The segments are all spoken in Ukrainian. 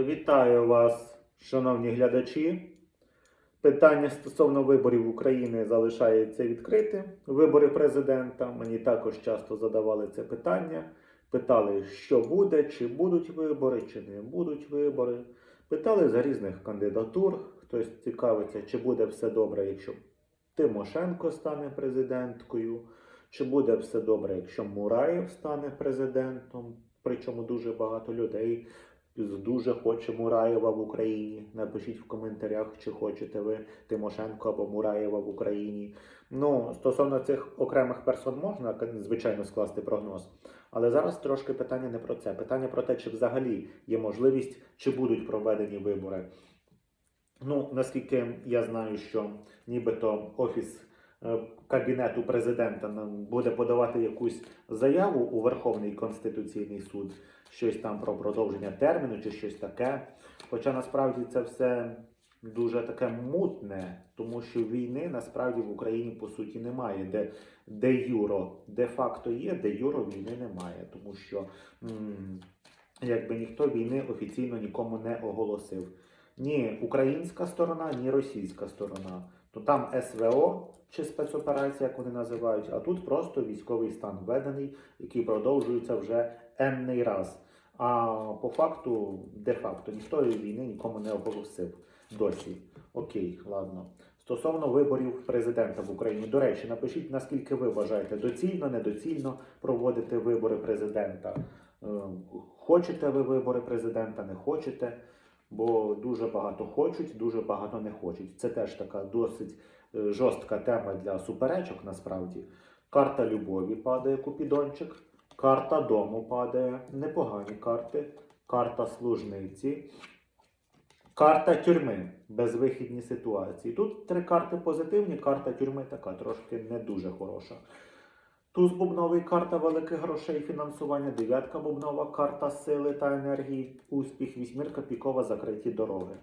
Вітаю вас, шановні глядачі. Питання стосовно виборів України залишається відкритим. Вибори президента. Мені також часто задавали це питання. Питали, що буде, чи будуть вибори, чи не будуть вибори. Питали за різних кандидатур. Хтось цікавиться, чи буде все добре, якщо Тимошенко стане президенткою, чи буде все добре, якщо Мураєв стане президентом. Причому дуже багато людей дуже хоче Мураєва в Україні. Напишіть в коментарях, чи хочете ви Тимошенко або Мураєва в Україні. Ну, стосовно цих окремих персон можна, звичайно, скласти прогноз. Але зараз трошки питання не про це. Питання про те, чи взагалі є можливість, чи будуть проведені вибори. Ну, наскільки я знаю, що нібито офіс кабінету президента буде подавати якусь заяву у Верховний Конституційний суд, щось там про продовження терміну чи щось таке. Хоча насправді це все дуже таке мутне, тому що війни насправді в Україні по суті немає. Де, де юро де-факто є, де юро війни немає, тому що якби ніхто війни офіційно нікому не оголосив. Ні українська сторона, ні російська сторона. То там СВО чи спецоперація, як вони називають, а тут просто військовий стан введений, який продовжується вже енний раз. А по факту, де-факто, ніхто війни нікому не оголосив досі. Окей, ладно. Стосовно виборів президента в Україні, до речі, напишіть, наскільки ви вважаєте доцільно, недоцільно проводити вибори президента. Е, Хочете ви вибори президента, не хочете, бо дуже багато хочуть, дуже багато не хочуть. Це теж така досить е, жорстка тема для суперечок насправді. Карта любові падає Купідончик, карта дому падає, непогані карти, карта служниці, карта тюрми, безвихідні ситуації. Тут три карти позитивні, карта тюрми така трошки не дуже хороша. Туз бубновий карта великих грошей, фінансування, дев'ятка бубнова карта сили та енергії, успіх, вісьмірка пікова, закриті дороги.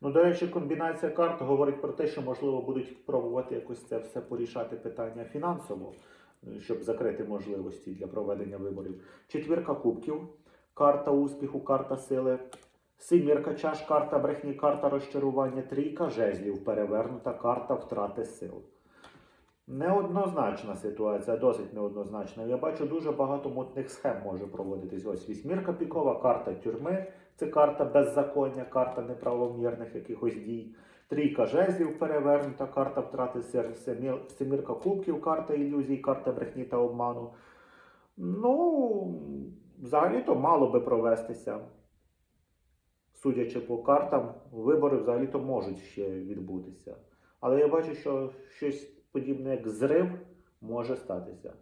Ну, до речі, комбінація карт говорить про те, що можливо будуть пробувати якось це все порішати питання фінансово, е, щоб закрити можливості для проведення виборів. Четвірка кубків, карта успіху, карта сили. Семірка чаш, карта брехні, карта розчарування, трійка жезлів, перевернута карта втрати сил. Неоднозначна ситуація, досить неоднозначна. Я бачу, дуже багато мутних схем може проводитись. Ось вісьмірка пікова, карта тюрми, це карта беззаконня, карта неправомірних якихось дій. Трійка жезлів перевернута, карта втрати семірка кубків, карта ілюзій, карта брехні та обману. Ну, взагалі-то мало би провестися. Судячи по картам, вибори взагалі-то можуть ще відбутися. Але я бачу, що щось подібне, як зрив, може статися.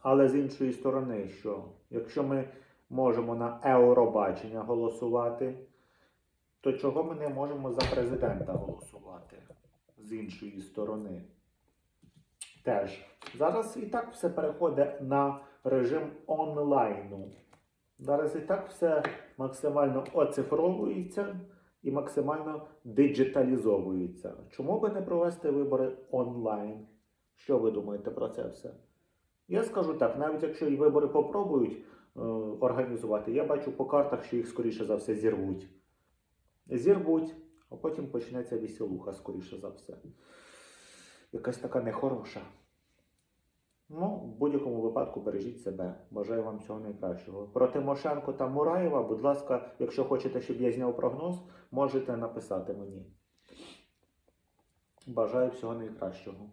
Але з іншої сторони, що якщо ми можемо на Евробачення голосувати, то чого ми не можемо за президента голосувати з іншої сторони? Теж. Зараз і так все переходить на режим онлайну. Зараз і так все максимально оцифровується і максимально диджиталізовується. Чому би не провести вибори онлайн? Що ви думаєте про це все? Я скажу так, навіть якщо і вибори попробують е, організувати, я бачу по картах, що їх скоріше за все зірвуть. Зірвуть, а потім почнеться веселуха, скоріше за все. Якась така нехороша. Ну, в будь-якому випадку бережіть себе. Бажаю вам всього найкращого. Про Тимошенко та Мураєва, будь ласка, якщо хочете, щоб я зняв прогноз, можете написати мені. Бажаю всього найкращого.